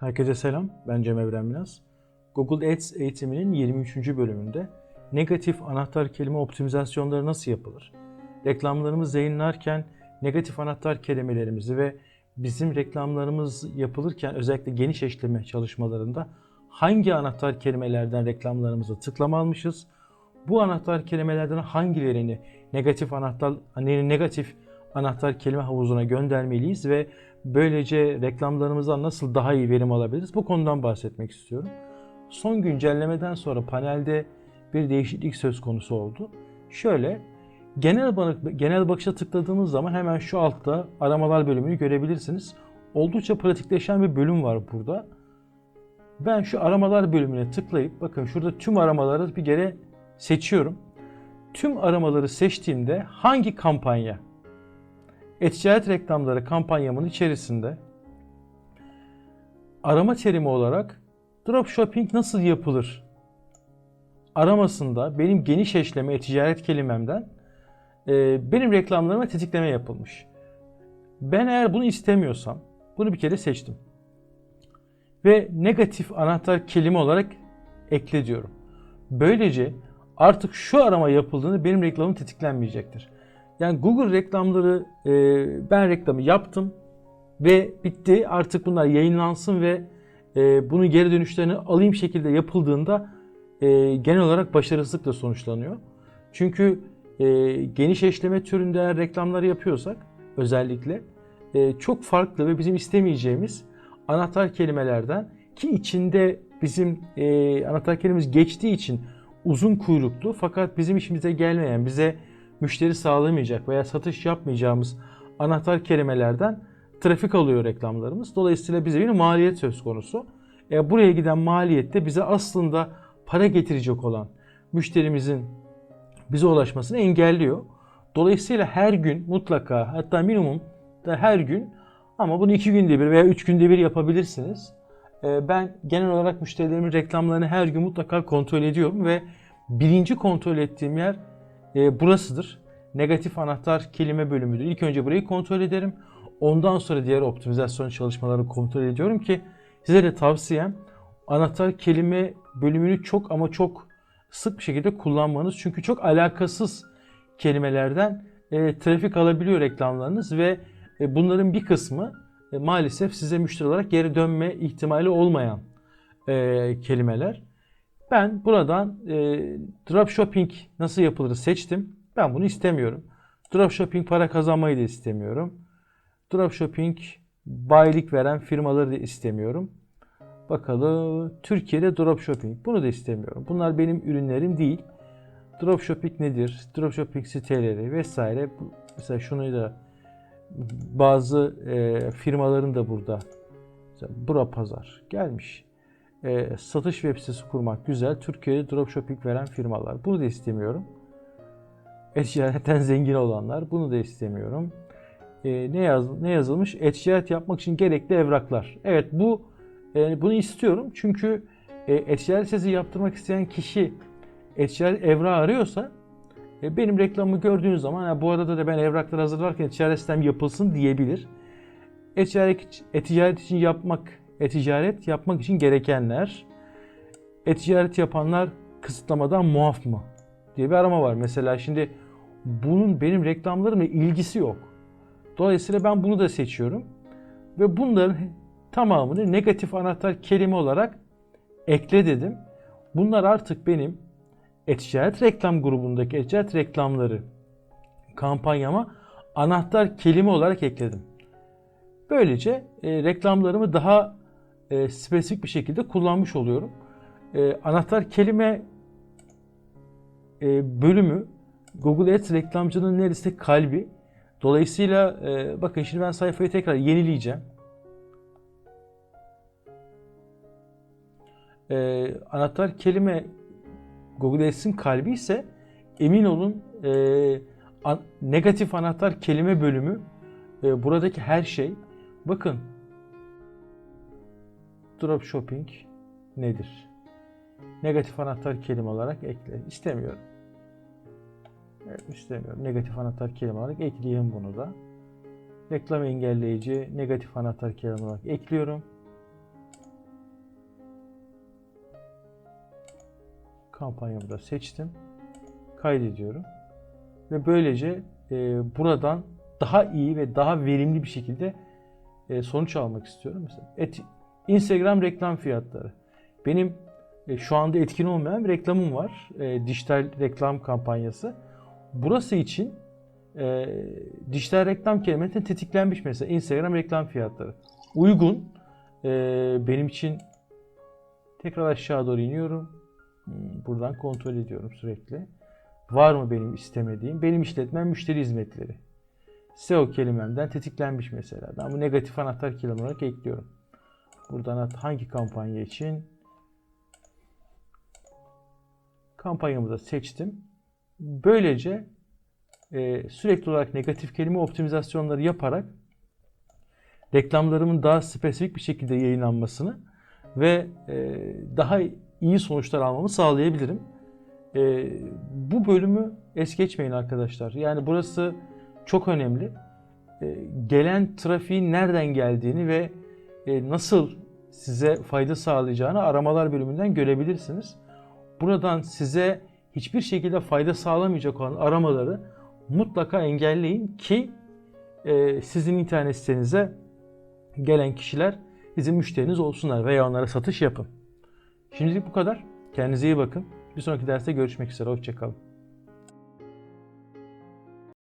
Herkese selam, ben Cem Evren Biraz. Google Ads eğitiminin 23. bölümünde negatif anahtar kelime optimizasyonları nasıl yapılır? Reklamlarımızı yayınlarken negatif anahtar kelimelerimizi ve bizim reklamlarımız yapılırken özellikle geniş eşleme çalışmalarında hangi anahtar kelimelerden reklamlarımıza tıklama almışız? Bu anahtar kelimelerden hangilerini negatif anahtar hani negatif anahtar kelime havuzuna göndermeliyiz ve böylece reklamlarımızdan nasıl daha iyi verim alabiliriz? Bu konudan bahsetmek istiyorum. Son güncellemeden sonra panelde bir değişiklik söz konusu oldu. Şöyle genel genel bakışa tıkladığınız zaman hemen şu altta aramalar bölümünü görebilirsiniz. Oldukça pratikleşen bir bölüm var burada. Ben şu aramalar bölümüne tıklayıp bakın şurada tüm aramaları bir kere seçiyorum. Tüm aramaları seçtiğimde hangi kampanya e-ticaret reklamları kampanyamın içerisinde arama terimi olarak dropshipping nasıl yapılır aramasında benim geniş eşleme e-ticaret kelimemden e, benim reklamlarıma tetikleme yapılmış. Ben eğer bunu istemiyorsam bunu bir kere seçtim. Ve negatif anahtar kelime olarak ekle diyorum. Böylece artık şu arama yapıldığında benim reklamım tetiklenmeyecektir. Yani Google reklamları e, ben reklamı yaptım ve bitti. Artık bunlar yayınlansın ve e, bunun geri dönüşlerini alayım şekilde yapıldığında e, genel olarak başarısızlıkla sonuçlanıyor. Çünkü e, geniş eşleme türünde eğer reklamları yapıyorsak özellikle e, çok farklı ve bizim istemeyeceğimiz anahtar kelimelerden ki içinde bizim e, anahtar kelimemiz geçtiği için uzun kuyruklu fakat bizim işimize gelmeyen, bize müşteri sağlamayacak veya satış yapmayacağımız anahtar kelimelerden trafik alıyor reklamlarımız. Dolayısıyla bize bir maliyet söz konusu. E, buraya giden maliyette bize aslında para getirecek olan müşterimizin bize ulaşmasını engelliyor. Dolayısıyla her gün mutlaka hatta minimum da her gün ama bunu iki günde bir veya üç günde bir yapabilirsiniz. E, ben genel olarak müşterilerimin reklamlarını her gün mutlaka kontrol ediyorum ve birinci kontrol ettiğim yer e, burasıdır. Negatif anahtar kelime bölümüdür. İlk önce burayı kontrol ederim. Ondan sonra diğer optimizasyon çalışmalarını kontrol ediyorum ki size de tavsiyem anahtar kelime bölümünü çok ama çok sık bir şekilde kullanmanız. Çünkü çok alakasız kelimelerden e, trafik alabiliyor reklamlarınız ve e, bunların bir kısmı e, maalesef size müşteri olarak geri dönme ihtimali olmayan e, kelimeler. Ben buradan e, dropshipping nasıl yapılır seçtim. Ben bunu istemiyorum. Dropshipping para kazanmayı da istemiyorum. Dropshipping bayilik veren firmaları da istemiyorum. Bakalım Türkiye'de dropshipping. Bunu da istemiyorum. Bunlar benim ürünlerim değil. Dropshipping nedir? Dropshipping siteleri vesaire. Mesela şunu da bazı e, firmaların da burada. Mesela Bura Pazar gelmiş. E, satış web sitesi kurmak güzel. Türkiye'de dropshipping veren firmalar. Bunu da istemiyorum. E-ticaretten zengin olanlar. Bunu da istemiyorum. E, ne yaz ne yazılmış? E-ticaret yapmak için gerekli evraklar. Evet bu e, bunu istiyorum. Çünkü e-ticaret sitesi yaptırmak isteyen kişi e-ticaret evrağı arıyorsa e, benim reklamımı gördüğünüz zaman "Ha, bu arada da ben evrakları hazırlarken e-ticaret sistem yapılsın diyebilir. E-ticaret, e-ticaret için yapmak, e-ticaret yapmak için gerekenler, e-ticaret yapanlar kısıtlamadan muaf mı diye bir arama var. Mesela şimdi bunun benim reklamlarımla ilgisi yok. Dolayısıyla ben bunu da seçiyorum. Ve bunların tamamını negatif anahtar kelime olarak ekle dedim. Bunlar artık benim e-ticaret reklam grubundaki e-ticaret reklamları kampanyama anahtar kelime olarak ekledim. Böylece e, reklamlarımı daha e, spesifik bir şekilde kullanmış oluyorum. E, anahtar kelime e, bölümü Google Ads reklamcının neredeyse kalbi. Dolayısıyla e, bakın şimdi ben sayfayı tekrar yenileyeceğim. E, anahtar kelime Google Ads'in kalbi ise emin olun e, an- negatif anahtar kelime bölümü e, buradaki her şey. Bakın Drop shopping nedir? Negatif anahtar kelime olarak ekle. İstemiyorum. Evet, istemiyorum. Negatif anahtar kelime olarak ekleyeyim bunu da. Reklam engelleyici negatif anahtar kelime olarak ekliyorum. Kampanyamı da seçtim. Kaydediyorum. Ve böylece e, buradan daha iyi ve daha verimli bir şekilde e, sonuç almak istiyorum. Mesela et, Instagram reklam fiyatları. Benim e, şu anda etkin olmayan bir reklamım var. E, dijital reklam kampanyası. Burası için e, dijital reklam kelimesinin tetiklenmiş mesela Instagram reklam fiyatları. Uygun. E, benim için tekrar aşağı doğru iniyorum. Hmm, Buradan kontrol ediyorum sürekli. Var mı benim istemediğim? Benim işletmem müşteri hizmetleri. SEO kelimemden tetiklenmiş mesela. Ben bu negatif anahtar kelime olarak ekliyorum. Buradan at- hangi kampanya için? Kampanyamı da seçtim. Böylece e, sürekli olarak negatif kelime optimizasyonları yaparak reklamlarımın daha spesifik bir şekilde yayınlanmasını ve e, daha iyi sonuçlar almamı sağlayabilirim. E, bu bölümü es geçmeyin arkadaşlar. Yani burası çok önemli. E, gelen trafiğin nereden geldiğini ve nasıl size fayda sağlayacağını aramalar bölümünden görebilirsiniz. Buradan size hiçbir şekilde fayda sağlamayacak olan aramaları mutlaka engelleyin ki e, sizin internet sitenize gelen kişiler sizin müşteriniz olsunlar veya onlara satış yapın. Şimdilik bu kadar. Kendinize iyi bakın. Bir sonraki derste görüşmek üzere. Hoşçakalın.